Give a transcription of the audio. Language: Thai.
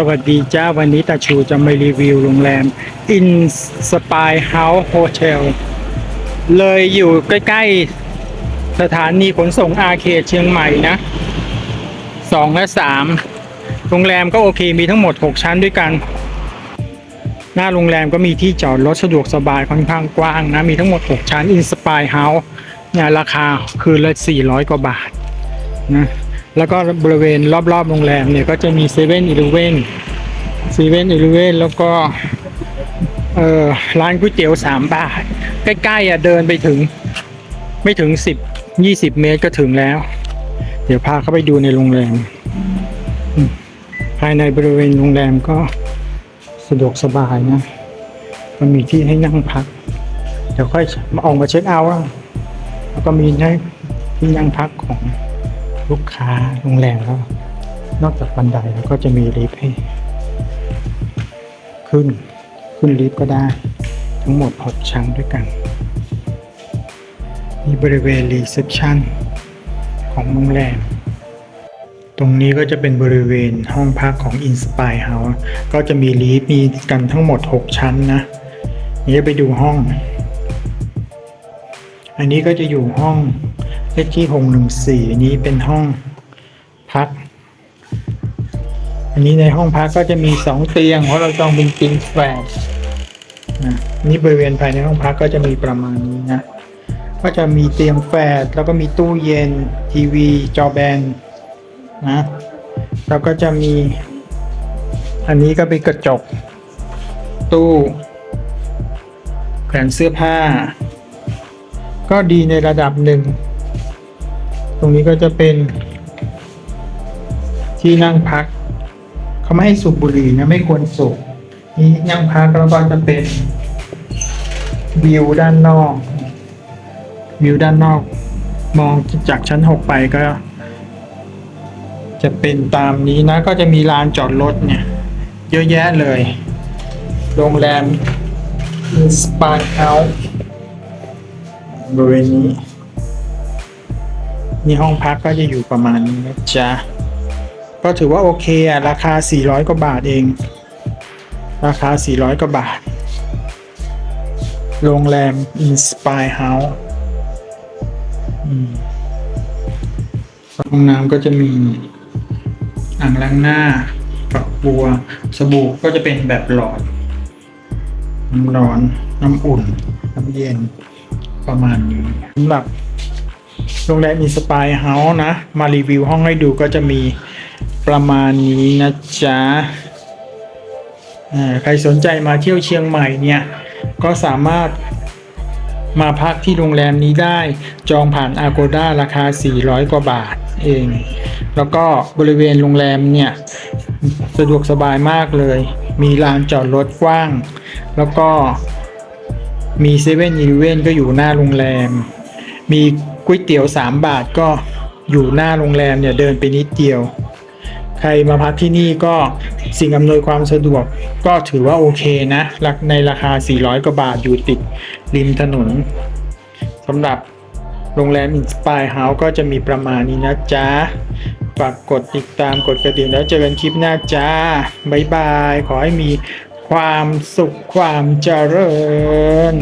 สวัสดีจ้าวันนี้ตาชูจะมารีวิวโรงแรม Inspire House Hotel เลยอยู่ใกล้ ๆ สถานีขนส่งอาเขตเชียงใหม่นะสองและสามโรงแรมก็โอเคมีทั้งหมด 6 ชั้นด้วยกัน หน้าโรงแรมก็มีที่จอดรถสะดวกสบายค่อนข้างกว้างนะ มีทั้งหมด 6 ชั้น Inspire House เนี่ยราคาคืนละ 400 กว่าบาทนะ แล้วก็บริเวณรอบๆโรงแรมเนี่ยก็จะมีเซเว่นอีเลเว่นเซเว่นอีเลเว่นแล้วก็เอ่อร้านก๋วยเตี๋ยวสามบาท ใกล้ๆอะเดินไปถึง ไม่ถึงสิบยี่สิบเมตรก็ถึงแล้ว เดี๋ยวพาเข้าไปดูในโรงแรม ภายในบริเวณโรงแรมก็สะดวกสบายนะ มันมีที่ให้นั่งพัก เดี๋ยวค่อยมาออกมาเช็คเอาท์แล้วก็มีให้ที่นั่งพักของ ลูกค้าโรงแรมแล้วนอกจากบันไดแล้วก็จะมีลิฟต์ให้ ขึ้นขึ้นลิฟต์ก็ได้ ทั้งหมดหกชั้นด้วยกัน มีบริเวณรีเซพชันของโรงแรมตรงนี้ก็จะเป็นบริเวณห้องพักของ Inspire House ก็จะมีลิฟต์มีกันทั้งหมด 6 ชั้นนะ นี่ไปดูห้อง อันนี้ก็จะอยู่ห้อง เลขที่หกหนึ่งสี่นี้เป็นห้องพัก อันนี้ในห้องพักก็จะมีสองเตียง เพราะเราจองเป็นกินแฝดนะนี่บริเวณภายในห้องพักก็จะมีประมาณนี้นะ ก็จะมีเตียงแฝดแล้วก็มีตู้เย็นทีวีจอแบนนะแล้วก็จะมี อันนี้ก็เป็นกระจก ตู้แขวนเสื้อผ้า ก็ดีในระดับหนึ่ง ตรงนี้ก็จะเป็น ที่นั่งพัก เขาไม่ให้สูบบุหรี่นะไม่ควรสูบนี่นั่งพักแล้วก็จะเป็นวิวด้านนอก วิวด้านนอก มองจากชั้นหกไปก็ จะเป็นตามนี้นะ ก็จะมีลานจอดรถเนี่ย เยอะแยะเลย โรงแรม Inspire House บริเวณนี้ นี่ห้องพักก็จะอยู่ประมาณนี้นะจ๊ะก็ถือว่าโอเคอะราคา 400 กว่าบาทเอง ราคา 400 กว่าบาท โรงแรม Inspire House ห้องน้ำก็จะมีอ่างล้างหน้าฝักบัว สบู่ก็จะเป็นแบบหลอด น้ำร้อน น้ำอุ่น น้ำเย็น ประมาณนี้สำหรับ โรงแรมอินสปายเฮาส์นะ มารีวิวห้องให้ดูก็จะมีประมาณนี้นะจ๊ะใครสนใจมาเที่ยวเชียงใหม่เนี่ย ก็สามารถมาพักที่โรงแรมนี้ได้จองผ่าน Agoda ราคา 400 กว่าบาทเอง แล้วก็บริเวณโรงแรมเนี่ย สะดวกสบายมากเลย มีลานจอดรถกว้าง แล้วก็มีเซเว่นอีเวนก็อยู่หน้าโรงแรม มี ก๋วยเตี๋ยว 3 บาทก็อยู่หน้าโรงแรมเนี่ยเดินไปนิดเดียว ใครมาพักที่นี่ก็สิ่งอำนวยความสะดวกก็ถือว่าโอเคนะราคในราคา 400 กว่าบาทอยู่ติดริมถนนสำหรับโรงแรม Inspire House ก็จะมีประมาณนี้นะจ๊ะ ฝากกดติดตามกดกระดิ่งแล้วเจอกันคลิปหน้าจ้าบ๊ายบาย ขอให้มีความสุขความเจริญ